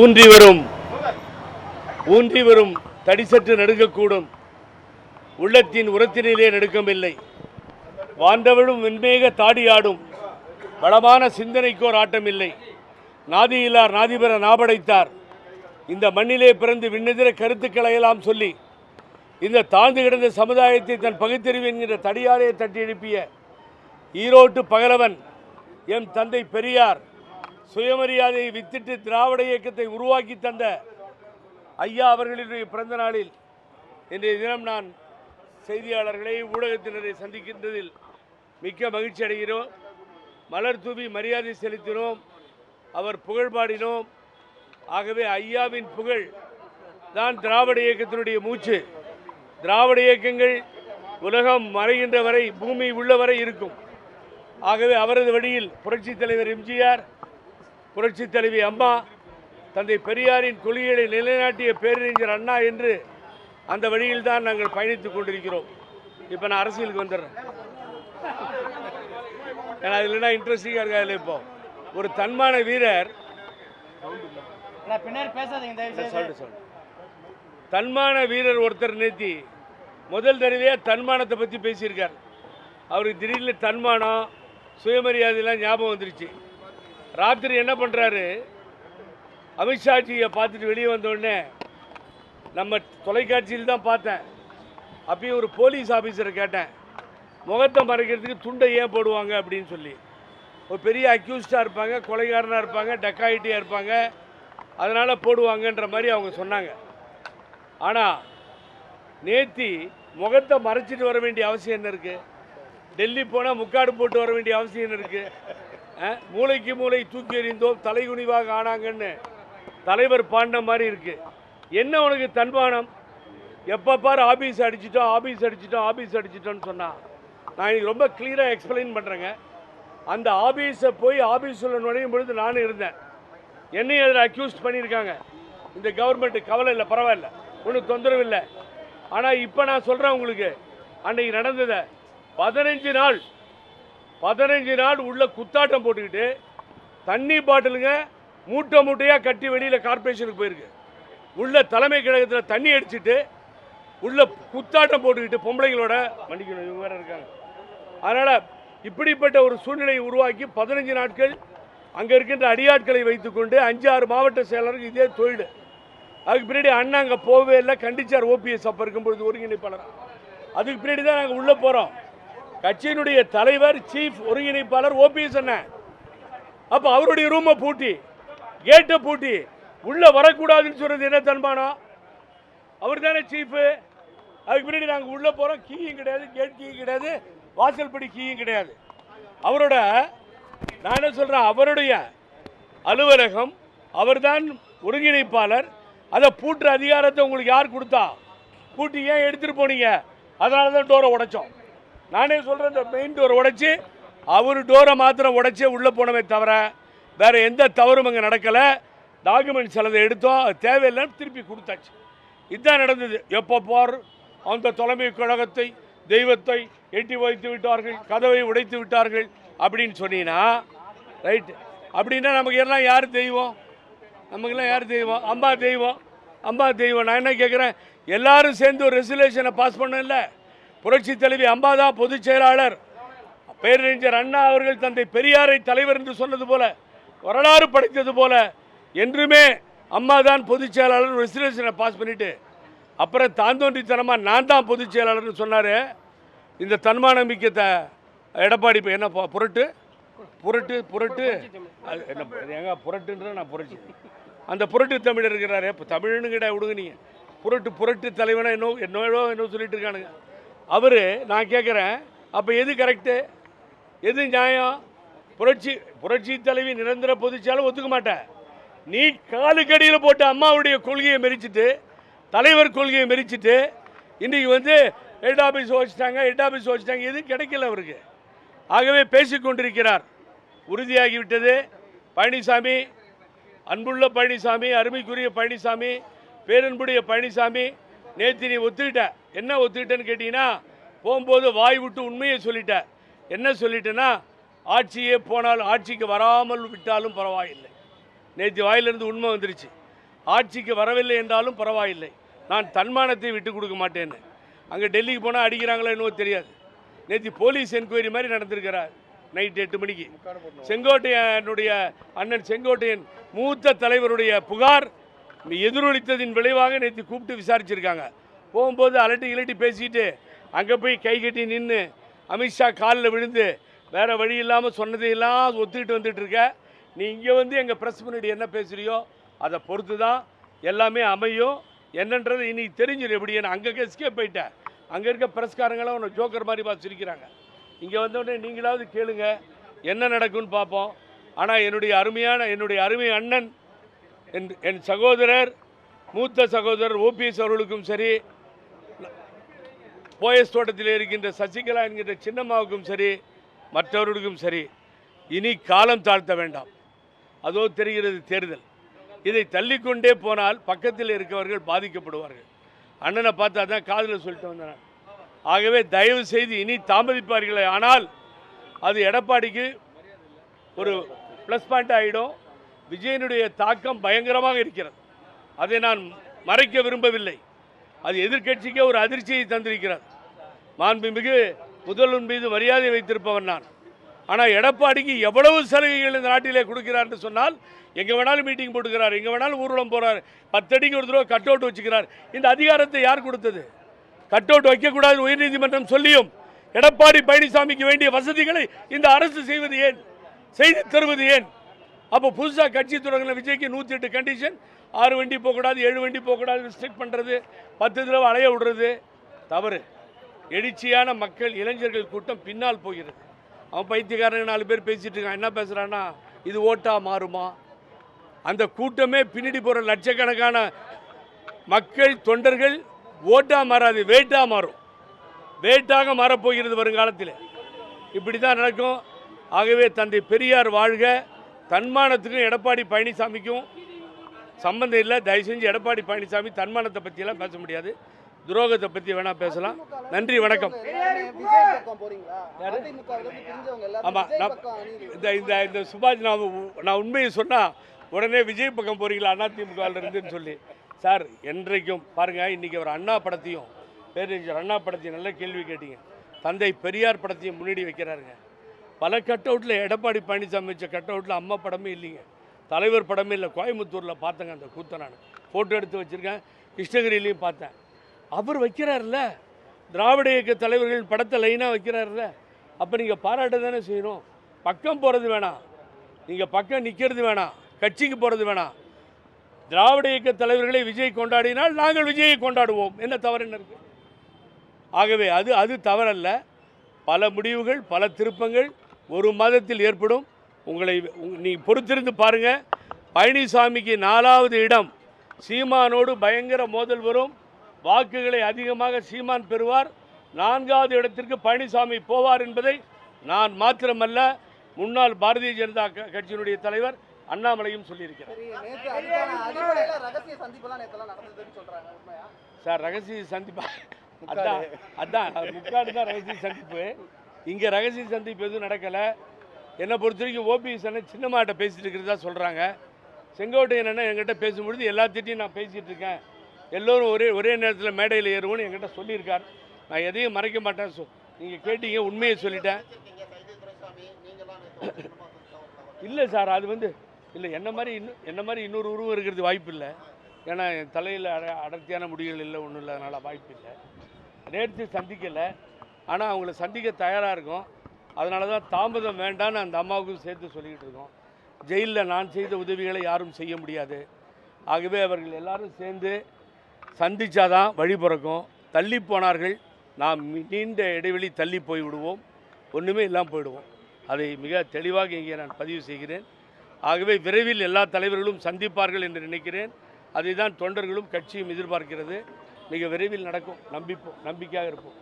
ஊன்றி வரும். ஊன்றி வரும். தடி சற்று நடுங்கக்கூடும். உள்ளத்தின் உரத்தினிலே நடுக்கமில்லை. வாண்டவளும் வெண்மேக தாடியாடும் வளமான சிந்தனைக்கோர் ஆட்டமில்லை. நாதியிலார் நாதிபெற நாபடைத்தார். இந்த மண்ணிலே பிறந்து விண்ணெதிர கருத்துக்களையெல்லாம் சொல்லி இந்த தாழ்ந்து கிடந்த சமுதாயத்தை தன் பகுத்தறிவு என்கிற தடியாரையை தட்டி எழுப்பிய ஈரோட்டு பகலவன் எம் தந்தை பெரியார் சுயமரியாதையை வித்திட்டு திராவிட இயக்கத்தை உருவாக்கி தந்த ஐயா அவர்களுடைய பிறந்த நாளில் இன்றைய தினம் நான் செய்தியாளர்களை ஊடகத்தினரை சந்திக்கின்றதில் மிக்க மகிழ்ச்சி அடைகிறோம். மலர் தூவி மரியாதை செலுத்தினோம். அவர் புகழ் பாடினோம். ஆகவே ஐயாவின் புகழ் தான் திராவிட இயக்கத்தினுடைய மூச்சு. திராவிட இயக்கங்கள் உலகம் மறைகின்ற வரை பூமி உள்ளவரை இருக்கும். ஆகவே அவரது வழியில் புரட்சித் தலைவர் எம்ஜிஆர் புரட்சித் தலைவி அம்மா தந்தை பெரியாரின் கொள்கைகளை நிலைநாட்டிய பேரறிஞர் அண்ணா என்று அந்த வழியில் தான் நாங்கள் பயணித்துக் கொண்டிருக்கிறோம். இப்போ நான் அரசியலுக்கு வந்துடுறேன். ஏன்னா அது இல்லைன்னா இன்ட்ரெஸ்டிங்காக இருக்காது இப்போ? ஒரு தன்மான வீரர் சொல்லிட்டு சொல்லு தன்மான வீரர் ஒருத்தர் நேத்தி முதல் தடவையாக தன்மானத்தை பற்றி பேசியிருக்கார். அவருக்கு திடீர்னு தன்மானம் சுயமரியாதையெல்லாம் ஞாபகம் வந்துருச்சு. ராத்திரி என்ன பண்ணுறாரு அமித்ஷாஜியை பார்த்துட்டு வெளியே வந்தோடனே நம்ம தொலைக்காட்சியில் தான் பார்த்தேன். அப்பயும் ஒரு போலீஸ் ஆஃபீஸரை கேட்டேன். முகத்தை மறைக்கிறதுக்கு துண்டை ஏன் போடுவாங்க அப்படின்னு சொல்லி. ஒரு பெரிய அக்யூஸ்டாக இருப்பாங்க கொலைகாரனாக இருப்பாங்க டக்காயிட்டியாக இருப்பாங்க. அதனால் போடுவாங்கன்ற மாதிரி அவங்க சொன்னாங்க. ஆனால் நேத்தி முகத்தை மறைச்சிட்டு வர வேண்டிய அவசியம் என்ன இருக்குது டெல்லி போனால் முக்காடு போட்டு வர வேண்டிய அவசியம் என்ன இருக்குது மூளைக்கு மூளை தூக்கி எறிந்தோம் தலைகுனிவாக ஆனாங்கன்னு தலைவர் பாண்ட மாதிரி இருக்குது என்ன உனக்கு தன்மானம் எப்போ பார் ஆபீஸ் அடிச்சிட்டோம் ஆஃபீஸ் அடிச்சிட்டோம் ஆஃபீஸ் அடிச்சிட்டோன்னு சொன்னான் நான் இன்னைக்கு ரொம்ப கிளியராக எக்ஸ்பிளைன் பண்ணுறேங்க அந்த ஆபீஸை போய் ஆஃபீஸில் நுழையும் பொழுது நானும் இருந்தேன். என்னையும் அதில் அக்யூஸ்ட் பண்ணியிருக்காங்க. இந்த கவர்மெண்ட்டு கவலை இல்லை பரவாயில்ல. ஒன்றும் தொந்தரவு இல்லை. ஆனால் இப்போ நான் சொல்கிறேன் உங்களுக்கு. அன்னைக்கு நடந்ததை. பதினஞ்சு நாள் பதினஞ்சு நாள் உள்ள குத்தாட்டம் போட்டுக்கிட்டு தண்ணி பாட்டிலுங்க மூட்டை மூட்டையாக கட்டி வெளியில் கார்ப்பரேஷனுக்கு போயிருக்கு. உள்ள தலைமை கழகத்தில் தண்ணி அடிச்சுட்டு உள்ள குத்தாட்டம் போட்டுக்கிட்டு பொம்பளைங்களோட மன்னிக்கணும் இவங்க வேற இருக்காங்க. அதனால் இப்படிப்பட்ட ஒரு சூழ்நிலையை உருவாக்கி பதினஞ்சு நாட்கள் அங்கே இருக்கின்ற அடியாட்களை வைத்துக்கொண்டு அஞ்சு ஆறு மாவட்ட செயலருக்கு இதே தொழில். அதுக்கு பின்னாடி அண்ணா அங்கே போகவே இல்லை கண்டிச்சார் ஓபிஎஸ் அப்போ இருக்கும்பொழுது ஒருங்கிணைப்பாளர். அதுக்கு பின்னாடி தான் நாங்கள் உள்ளே போகிறோம் கட்சியினுடைய தலைவர் சீஃப் ஒருங்கிணைப்பாளர் ஓபிஎஸ் என்ன அப்போ அவருடைய ரூமை பூட்டி கேட்டை பூட்டி உள்ளே வரக்கூடாதுன்னு சொல்கிறது என்ன தன்மானம்? அவர் தானே சீஃபு அதுக்கு பின்னாடி நாங்கள் உள்ளே போகிறோம் கீயும் கிடையாது கேட் கீயும் கிடையாது வாசல்படி கீயும் கிடையாது. அவரோட நான் என்ன சொல்கிறேன் அவருடைய அலுவலகம் அவர்தான் ஒருங்கிணைப்பாளர். அதை பூட்டுற அதிகாரத்தை உங்களுக்கு யார் கொடுத்தா? பூட்டி ஏன் எடுத்துகிட்டு போனீங்க? அதனால தான் டோரை உடைச்சோம். நானே சொல்கிறேன் இந்த மெயின் டோரை உடைச்சி அவர் டோரை மாத்திரம் உடைச்சே உள்ளே போனவே தவிர வேற எந்த தவறும் அங்கே நடக்கலை. டாக்குமெண்ட்ஸ் சிலதை எடுத்தோம் அது தேவையில்லைன்னு திருப்பி கொடுத்தாச்சு. இதுதான் நடந்தது. எப்போ போர் அந்த தலைமை கழகத்தை தெய்வத்தை எட்டி வைத்து விட்டார்கள் கதவை உடைத்து விட்டார்கள் அப்படின்னு சொன்னீங்கன்னா ரைட்டு அப்படின்னா நமக்கு எல்லாம் யார் தெய்வம்? நமக்கெல்லாம் யார் தெய்வம்? அம்மா தெய்வம். அம்மா தெய்வம். நான் என்ன கேட்குறேன் எல்லாரும் சேர்ந்து ஒரு ரெசுலேஷனை பாஸ் பண்ணல புரட்சி தலைவி அம்மா தான் பொதுச் செயலாளர் பேரறிஞர் அண்ணா அவர்கள் தந்தை பெரியாரை தலைவர் என்று சொன்னது போல வரலாறு படைத்தது போல என்றுமே அம்மா தான் பொதுச் செயலாளர் ரெசல்யூஷனை பாஸ் பண்ணிவிட்டு அப்புறம் தாந்தோன்றித்தனமாக நான் தான் பொதுச் செயலாளர்னு சொன்னார். இந்த தன்மான மிக்க த எடப்பாடி இப்போ என்ன புரட்டு புரட்டு புரட்டு அது என்ன எங்க புரட்டுன்ற நான் புரட்சி. அந்த புரட்டு தமிழர் இருக்கிறாரு இப்போ தமிழ்னு கிட்ட விடுங்க நீங்கள் புரட்டு புரட்டு தலைவனை என்னோ என்னோ என்ன சொல்லிட்டு இருக்கானுங்க. அவர் நான் கேட்குறேன் அப்போ எது கரெக்டு எது நியாயம்? புரட்சி புரட்சி தலைவி நிரந்தர பொதுச்சாலும் ஒத்துக்க மாட்டேன் நீ காலுக்கடியில் போட்ட அம்மாவுடைய கொள்கையை மெரிச்சிட்டு தலைவர் கொள்கையை மெரிச்சிட்டு இன்றைக்கி வந்து ஹெட் ஆஃபீஸ் வச்சுட்டாங்க ஹெட் ஆஃபீஸ் வச்சுட்டாங்க எதுவும் கிடைக்கல அவருக்கு. ஆகவே பேசிக்கொண்டிருக்கிறார் உறுதியாகிவிட்டது. பழனிசாமி அன்புள்ள பழனிசாமி அருமைக்குரிய பழனிசாமி பேரன்புடைய பழனிசாமி நேற்று நீ ஒத்துக்கிட்ட. என்ன ஒத்துக்கிட்டேன்னு கேட்டீங்கன்னா போகும்போது வாய் விட்டு உண்மையை சொல்லிட்ட. என்ன சொல்லிட்டேன்னா ஆட்சியே போனால் ஆட்சிக்கு வராமல் விட்டாலும் பரவாயில்லை. நேற்று வாயிலிருந்து உண்மை வந்துருச்சு. ஆட்சிக்கு வரவில்லை என்றாலும் பரவாயில்லை. நான் தன்மானத்தை விட்டு கொடுக்க மாட்டேன்னு. அங்கே டெல்லிக்கு போனால் அடிக்கிறாங்களோ என்னவோ தெரியாது. நேற்று போலீஸ் என்கொயரி மாதிரி நடந்திருக்கிறார். நைட் எட்டு மணிக்கு. செங்கோட்டையனுடைய அண்ணன் செங்கோட்டையன் மூத்த தலைவருடைய புகார் எதிரொலித்ததின் விளைவாக நேற்று கூப்பிட்டு விசாரிச்சிருக்காங்க. போகும்போது அலட்டி இலட்டி பேசிட்டு அங்கே போய் கை கட்டி நின்று அமித்ஷா காலில் விழுந்து வேறு வழி இல்லாமல் சொன்னதையெல்லாம் ஒத்துக்கிட்டு வந்துட்டு இருக்க. நீ இங்கே வந்து எங்கள் ப்ரெஸ் முன்னாடி என்ன பேசுகிறியோ அதை பொறுத்து தான் எல்லாமே அமையும். என்னன்றது இன்னைக்கு தெரிஞ்சிடும் எப்படின்னு அங்கே எஸ்கேப் போயிட்டேன் அங்கே இருக்க ப்ரெஸ்காரங்களாம் உன்னை ஜோக்கர் மாதிரி பார்த்து சிரிக்கிறாங்க. இங்கே வந்தோடனே நீங்களாவது கேளுங்க என்ன நடக்கும்னு பார்ப்போம். ஆனால் என்னுடைய அருமையான என்னுடைய அருமை அண்ணன் என் என் சகோதரர் மூத்த சகோதரர் ஓபிஎஸ் அவர்களுக்கும் சரி போயஸ் தோட்டத்தில் இருக்கின்ற சசிகலா என்கின்ற சின்னம்மாவுக்கும் சரி மற்றவர்களுக்கும் சரி இனி காலம் தாழ்த்த வேண்டாம். அதோ தெரிகிறது தேர்தல். இதை தள்ளிக்கொண்டே போனால் பக்கத்தில் இருக்கவர்கள் பாதிக்கப்படுவார்கள். அண்ணனை பார்த்தா தான் காதில் சொல்லிட்டு வந்தேன். ஆகவே தயவு செய்து இனி தாமதிப்பார்களே. ஆனால் அது எடப்பாடிக்கு ஒரு ப்ளஸ் பாயிண்ட் ஆகிடும் விஜயனுடைய தாக்கம் பயங்கரமாக இருக்கிறது. அதை நான் மறைக்க விரும்பவில்லை. அது எதிர்கட்சிக்கே ஒரு அதிர்ச்சியை தந்திருக்கிறது. மாண்புமிகு முதல்வன் மீது மரியாதை வைத்திருப்பவன் நான். ஆனால் எடப்பாடிக்கு எவ்வளவு சலுகைகள் இந்த நாட்டிலே கொடுக்கிறார்னு சொன்னால் எங்கே வேணாலும் மீட்டிங் போட்டுக்கிறார் எங்கே வேணாலும் ஊர்வலம் போகிறார் பத்தடிக்கு ஒரு தடவை கட் அவுட் வச்சுக்கிறார். இந்த அதிகாரத்தை யார் கொடுத்தது? கட் அவுட் வைக்கக்கூடாது உயர்நீதிமன்றம் சொல்லியும் எடப்பாடி பழனிசாமிக்கு வேண்டிய வசதிகளை இந்த அரசு செய்வது ஏன்? செய்து தருவது ஏன்? அப்போ புதுசாக கட்சி தொடங்கின விஜய்க்கு நூற்றி எட்டு கண்டிஷன் ஆறு வண்டி போகக்கூடாது ஏழு வண்டி போகக்கூடாது ரிஸ்ட்ரிக்ட் பண்ணுறது பத்து தடவை அலைய விடுறது. தவறு. எழுச்சியான மக்கள் இளைஞர்கள் கூட்டம் பின்னால் போகிறது. அவன் பைத்தியக்காரங்க நாலு பேர் பேசிகிட்டு இருக்கான். என்ன பேசுகிறான்னா இது ஓட்டா மாறுமா? அந்த கூட்டமே பின்னாடி போகிற லட்சக்கணக்கான மக்கள் தொண்டர்கள் ஓட்டாக மாறாது வேட்டாக மாறும். வேட்டாக மாறப்போகிறது வருங்காலத்தில். இப்படி தான் நடக்கும். ஆகவே தந்தை பெரியார் வாழ்க. தன்மானத்துக்கும் எடப்பாடி பழனிசாமிக்கும் சம்மந்தம் இல்லை. தயவு செஞ்சு எடப்பாடி பழனிசாமி தன்மானத்தை பற்றியெல்லாம் பேச முடியாது. துரோகத்தை பற்றி வேணால் பேசலாம். நன்றி வணக்கம். ஆமாம் நான் இந்த இந்த இந்த சுபாஷ் நான் நான் உண்மையை சொன்னால் உடனே விஜய் பக்கம் போகிறீங்களா அதிமுகவில் இருந்துன்னு சொல்லி. சார் என்றைக்கும் பாருங்கள் இன்றைக்கி ஒரு அண்ணா படத்தையும் பேரறிஞர் அண்ணா படத்தையும் நல்ல கேள்வி கேட்டீங்க. தந்தை பெரியார் படத்தையும் முன்னாடி வைக்கிறாருங்க. பல கட் அவுட்டில் எடப்பாடி பழனிசாமி வச்ச கட் அவுட்டில் அம்மா படமே இல்லைங்க. தலைவர் படமே இல்லை. கோயம்புத்தூரில் பார்த்தேங்க அந்த கூத்தை நான். ஃபோட்டோ எடுத்து வச்சுருக்கேன். கிருஷ்ணகிரியிலையும் பார்த்தேன். அவர் வைக்கிறார்ல திராவிட இயக்க தலைவர்கள் படத்தை லைனாக வைக்கிறார்ல அப்போ நீங்கள் பாராட்ட தானே செய்யணும். பக்கம் போகிறது வேணாம். நீங்கள் பக்கம் நிற்கிறது வேணாம். கட்சிக்கு போகிறது வேணாம். திராவிட இயக்க தலைவர்களை விஜய் கொண்டாடினால் நாங்கள் விஜயை கொண்டாடுவோம். என்ன தவறு என்ன இருக்குது ஆகவே அது அது தவறல்ல. பல முடிவுகள் பல திருப்பங்கள் ஒரு மாதத்தில் ஏற்படும். உங்களை உங்- நீ பொறுத்திருந்து பாருங்க. பழனிசாமிக்கு நாலாவது இடம். சீமானோடு பயங்கர மோதல் வரும். வாக்குகளை அதிகமாக சீமான் பெறுவார். நான்காவது இடத்திற்கு பழனிசாமி போவார் என்பதை நான் மாத்திரமல்ல முன்னாள் பாரதிய ஜனதா க- கட்சியினுடைய தலைவர் அண்ணாமலையும் சொல்லியிருக்கிறார். சார் ரகசிய சந்திப்பா அதான் அதான் முக்காடு தான் ரகசிய சந்திப்பு. இங்கே ரகசிய சந்திப்பு எதுவும் நடக்கலை. என்னை பொறுத்த வரைக்கும் ஓபிஎஸ் அண்ணன் சின்னம்மாட்ட பேசிட்டு இருக்கிறதா சொல்கிறாங்க செங்கோட்டையன் அண்ணன் என்கிட்ட பேசும்பொழுது எல்லாத்திட்டையும் நான் பேசிகிட்டு இருக்கேன். எல்லோரும் ஒரே ஒரே நேரத்தில் மேடையில் ஏறுவோன்னு என்கிட்ட சொல்லியிருக்கார். நான் எதையும் மறைக்க மாட்டேன். சொ நீங்கள் கேட்டீங்க உண்மையை சொல்லிட்டேன். இல்லை சார் அது வந்து இல்லை என்ன மாதிரி இன்னும் என்ன மாதிரி இன்னொரு உருவம் இருக்கிறது வாய்ப்பு இல்லை. ஏன்னா என் தலையில் அட அடர்த்தியான முடிகள் இல்லை ஒன்றும் இல்லை அதனால் வாய்ப்பு இல்லை. நேற்று சந்திக்கலை. ஆனால் அவங்கள சந்திக்க தயாராக இருக்கும். அதனால தான் தாமதம் வேண்டான்னு அந்த அம்மாவுக்கும் சேர்த்து சொல்லிக்கிட்டு இருக்கோம். ஜெயிலில் நான் செய்த உதவிகளை யாரும் செய்ய முடியாது. ஆகவே அவர்கள் எல்லாரும் சேர்ந்து சந்திச்சாதான் வழி பிறக்கும். தள்ளி போனார்கள். நாம் நீண்ட இடைவெளி தள்ளி போய் விடுவோம். ஒன்றுமே இல்லாமல் போயிடுவோம். அதை மிக தெளிவாக இங்கே நான் பதிவு செய்கிறேன். ஆகவே விரைவில் எல்லா தலைவர்களும் சந்திப்பார்கள் என்று நினைக்கிறேன். அதை தான் தொண்டர்களும் கட்சியும் எதிர்பார்க்கிறது. மிக விரைவில் நடக்கும். நம்பிப்போம். நம்பிக்கையாக இருப்போம்.